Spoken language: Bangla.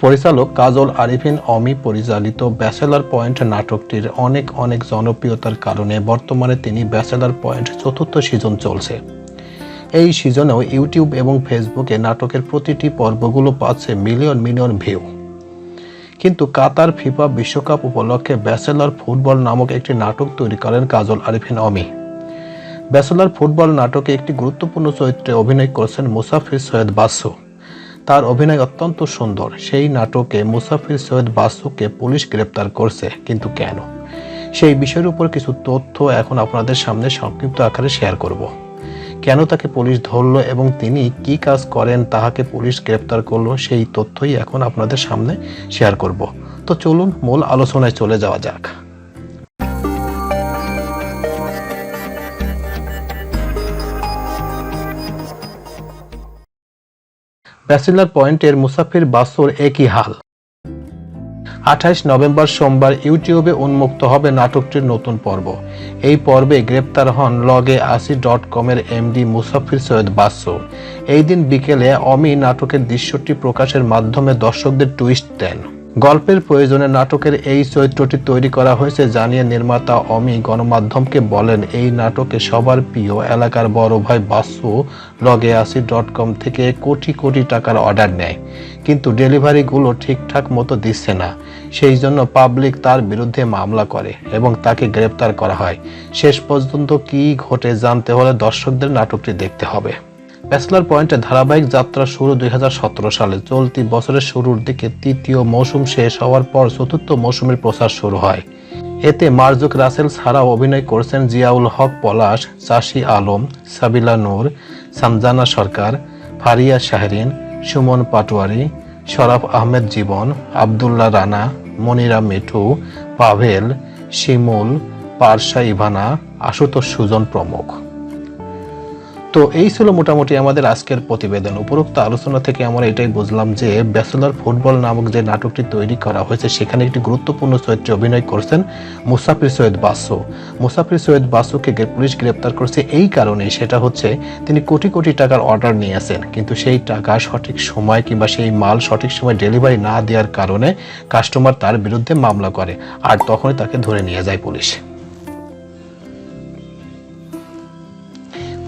পরিচালক কাজল আরিফিন অমি পরিচালিত ব্যাচেলার পয়েন্ট নাটকটির অনেক অনেক জনপ্রিয়তার কারণে বর্তমানে তিনি ব্যাচেলার পয়েন্ট চতুর্থ সিজন চলছে। এই সিজনেও ইউটিউব এবং ফেসবুকে নাটকের প্রতিটি পর্বগুলো পাচ্ছে মিলিয়ন মিলিয়ন ভিউ। কিন্তু কাতার ফিফা বিশ্বকাপ উপলক্ষে ব্যাচেলার ফুটবল নামক একটি নাটক তৈরি করেন কাজল আরিফিন অমি। ব্যাচেলার ফুটবল নাটকে একটি গুরুত্বপূর্ণ চরিত্রে অভিনয় করেছেন মুসাফির সৈয়দ বাসু। তার অভিনয় অত্যন্ত সুন্দর। সেই নাটকে মুসাফির সৈয়দ বাসুকে পুলিশ গ্রেপ্তার করছে, কিন্তু কেন? সেই বিষয়ের উপর কিছু তথ্য এখন আপনাদের সামনে সংক্ষিপ্ত আকারে শেয়ার করব। কেন তাকে পুলিশ ধরলো এবং তিনি কি কাজ করেন, তাহাকে পুলিশ গ্রেপ্তার করল, সেই তথ্যই এখন আপনাদের সামনে শেয়ার করব। তো চলুন মূল আলোচনায় চলে যাওয়া যাক। ব্যাচেলার পয়েন্টের মুসাফির বাসর একই হাল। আঠাইশ নভেম্বর সোমবার ইউটিউবে উন্মুক্ত হবে নাটকটির নতুন পর্ব। এই পর্বে গ্রেপ্তার হন লগে আসি ডট কমের এমডি মুসাফির সৈয়দ বাসু। এই দিন বিকেলে অমি নাটকের দৃশ্যটি প্রকাশের মাধ্যমে দর্শকদের টুইস্ট দেন। গল্পের প্রয়োজনে নাটকের এই চরিত্রটি তৈরি করা হয়েছে জানিয়ে নির্মাতা অমি গণমাধ্যমকে বলেন, এই নাটকে সবার প্রিয় এলাকার বড় ভাই বাসু লগে আসি ডট কম থেকে কোটি কোটি টাকার অর্ডার নেয়, কিন্তু ডেলিভারিগুলো ঠিকঠাক মতো দিচ্ছে না। সেই জন্য পাবলিক তার বিরুদ্ধে মামলা করে এবং তাকে গ্রেপ্তার করা হয়। শেষ পর্যন্ত কি ঘটে জানতে হলে দর্শকদের নাটকটি দেখতে হবে। ব্যাচলার পয়েন্টে ধারাবাহিক যাত্রা শুরু দুই হাজার সতেরো সালে। চলতি বছরের শুরুর দিকে তৃতীয় মৌসুম শেষ হওয়ার পর চতুর্থ মৌসুমের প্রচার শুরু হয়। এতে মার্জুক রাসেল ছাড়াও অভিনয় করেছেন জিয়াউল হক, পলাশ, চাষি আলম, সাবিলা নূর, সামজানা সরকার, ফারিয়া শাহরিন, সুমন পাটোয়ারি, শরাফ আহমেদ জীবন, আবদুল্লাহ রানা, মনিরা মিঠু, পাভেল, শিমুল, পারসা ইভানা, আশুতোষ সুজন প্রমুখ। তো এই ছিল মোটামুটি আমাদের আজকের প্রতিবেদন। উপরোক্ত আলোচনা থেকে আমরা এটাই বুঝলাম যে ব্যাচেলর ফুটবল নামক যে নাটকটি তৈরি করা হয়েছে, সেখানে একটি গুরুত্বপূর্ণ চরিত্রে অভিনয় করছেন মুসাফির সৈয়দ বাসু। মুসাফির সৈয়দ বাসুকে পুলিশ গ্রেপ্তার করছে এই কারণে, সেটা হচ্ছে তিনি কোটি কোটি টাকার অর্ডার নিয়েছেন। কিন্তু সেই টাকা সঠিক সময় কিংবা সেই মাল সঠিক সময় ডেলিভারি না দেওয়ার কারণে কাস্টমার তার বিরুদ্ধে মামলা করে আর তখনই তাকে ধরে নিয়ে যায় পুলিশ।